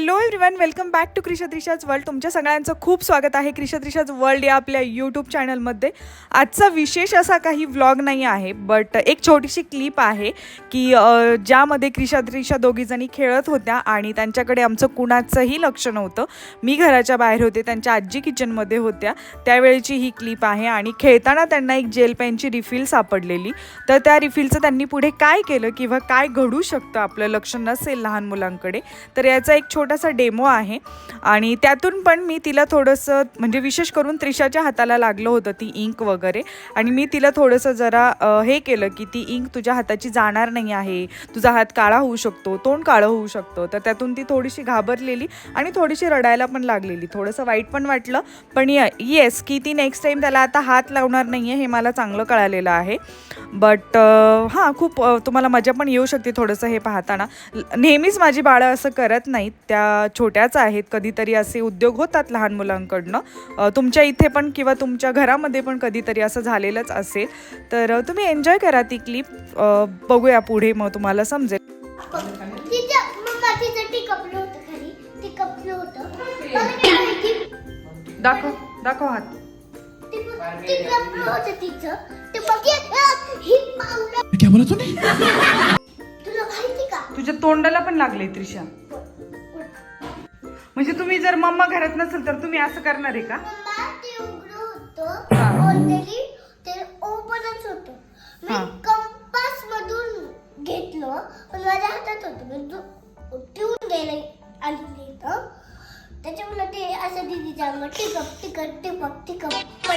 Everyone welcome back to Krishtrisha's world तुमच्या सगळ्यांचं खूप स्वागत आहे क्रिशत्रिशाज वर्ल्ड या आपल्या यूट्यूब चॅनलमध्ये आजचा विशेष असा काही व्लॉग नाही आहे बट एक छोटीशी क्लिप आहे की ज्यामध्ये क्रिशत्रिशा दोघीजणी खेळत होत्या आणि त्यांच्याकडे आमचं कुणाचंही लक्ष नव्हतं. मी घराच्या बाहेर होते त्यांच्या आजी किचनमध्ये होत्या. त्यावेळेची ही क्लिप आहे आणि खेळताना त्यांना एक जेल पेनची रिफिल सापडलेली. तर त्या रिफिलचं त्यांनी पुढे काय केलं किंवा काय घडू शकतं आपलं लक्ष नसेल लहान मुलांकडे तर याचा एक छोटासा डेमो आहे. आणि त्यातून पण मी तिला थोडंसं म्हणजे विशेष करून त्रिशाच्या हाताला लागलं होतं ती इंक वगैरे. आणि मी तिला थोडंसं जरा हे केलं की ती इंक तुझ्या हाताची जाणार नाही आहे. तुझा हात काळा होऊ शकतो तोंड काळं होऊ शकतं. तर त्यातून ती थोडीशी घाबरलेली आणि थोडीशी रडायला पण लागलेली. थोडंसं वाईट पण वाटलं. पण येस की ती नेक्स्ट टाईम त्याला आता हात लावणार नाही आहे हे मला चांगलं कळालेलं आहे. बट हां खूप तुम्हाला मजा पण येऊ शकते थोडंसं हे पाहताना. नेहमीच माझी बाळं असं करत नाहीत. त्या छोट्याच आहेत कधीतरी असे उद्योग होतात लहान मुलांकडनं. तुमच्या इथे पण किंवा तुमच्या घरामध्ये पण कधीतरी असं झालेलंच असेल. तर तुम्ही एन्जॉय करा ती क्लिप बघूया पुढे मग तुम्हाला समजेल. दाखव दाखव हात. ते बघ, टिकपलं होतं तिचं. ते बघ अ, पावलं. क्या बोला तूने तुला माहिती का? तुझ्या तोंडाला पण लागले त्रिशा. म्हणजे तुम्ही जर मम्मा घरात नसेल तर तुम्ही असं करणार आहे का? मम्मा ते उघडं होतं. ऑलरेडी ते ओपनच होतं. मी हा. कंपास मधून घेतलं पण माझ्या हातात होतं. मी दु- ठेवून इथं त्याच्यामुळे ते असं दिदीच्या टिकप टिकट टिपक टिकप.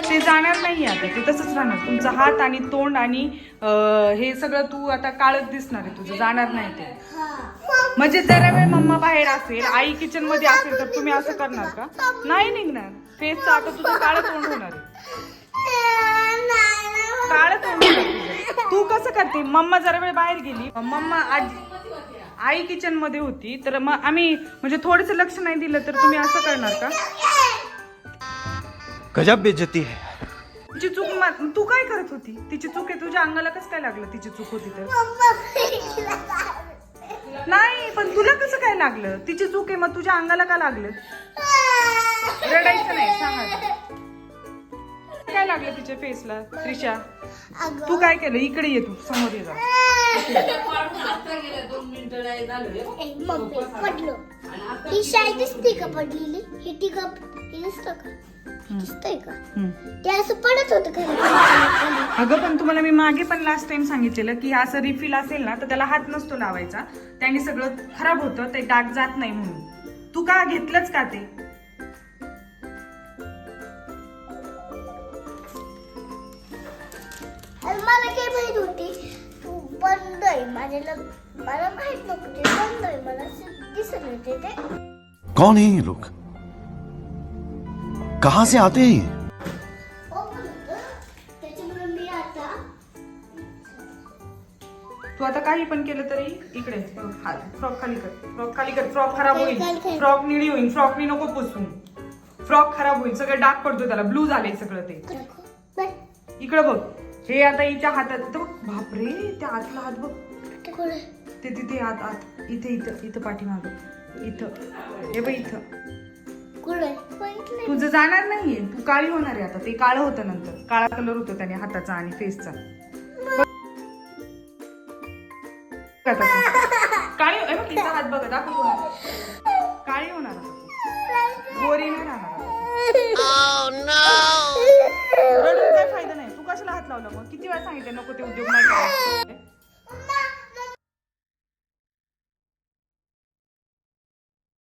ते जाणार नाही आता ते तसंच राहणार. तुमचा हात आणि तोंड आणि अं, हे सगळं तू आता काळच दिसणार आहे तुझं जाणार नाही ते. म्हणजे जरा वेळ मम्मा बाहेर असेल आई किचनमध्ये असेल तर तुम्ही असं करणार का? नाही निघणार. फेसचं आता तुझं काळं तोंड होणार आहे. काळं तोंड होणार तुझं. तू कसं करते? मम्मा जरा वेळ बाहेर गेली. मम्मा आजी आई किचनमध्ये होती तर मग आम्ही म्हणजे थोडस लक्ष नाही दिलं तर तुम्ही असं करणार का? गजब बेइज्जती है। तिची चूक मा- तू काय करत होती? तिची चूक आहे तुझ्या अंगाला कसं काय लागलं तिची चूक होती तर? नाही पण तुला कसं काय लागलं? तिची चूक आहे मग तुझ्या अंगाला का लागलं? रडायचं नाही सांग. काय लागलं तिच्या फेसला त्रिशा? तू काय केलं? इकडे ये तू समोर ये जा. मम्मी पडलो. ही शाळेत दिसते का पडलेली? ही टिकप हे दिसतं का? दिसतंय का? हम्म. ते असं पडत होतं अगं पण तुम्हाला मी मागे पण लास्ट टाइम सांगितलेलं की असं रिफिल असेल ना तर त्याला हात नसतो लावायचा. त्याने सगळं खराब होतं ते डाग जात नाही म्हणून. तू का घेतलंच का ते? मला काय माहीत होती तू बंद आहे. माझ्या लग मला माहीत नव्हतं ते बंद आहे. मला दिसत होते ते. कौन है ये लोग? कहां से आते हैं ये? ओपन होतं. त्याच्यामुळे मी आता तू आता काही पण केलं तरी इकडे फ्रॉक खाली कर. फ्रॉक खाली कर. फ्रॉक खराब खाली, होईल. फ्रॉक निळी होईल. फ्रॉकनी नको पुसून. फ्रॉक खराब होईल. सगळं डाग पडतो त्याला. ब्लू झाले सगळं ते. बाय. इकडे बघ. हे आता हिच्या हातात बघ बापरे त्या आतला हात बघ. ते तिथे आत आत. इथे इथं इथं पाठीमाग. इथं. हे बघ इथं. तुझं जाणार नाहीये. तू काळी होणार आहे आता. ते काळं होतं नंतर. काळा कलर होतो त्याने हाताचा आणि फेसचा काळी हे तिचा हात बघ दाखव. काळी होणार. गोरी नाही राहणार लावला मग? किती वेळा सांगितलं नको ते उद्योग नाही करायचे?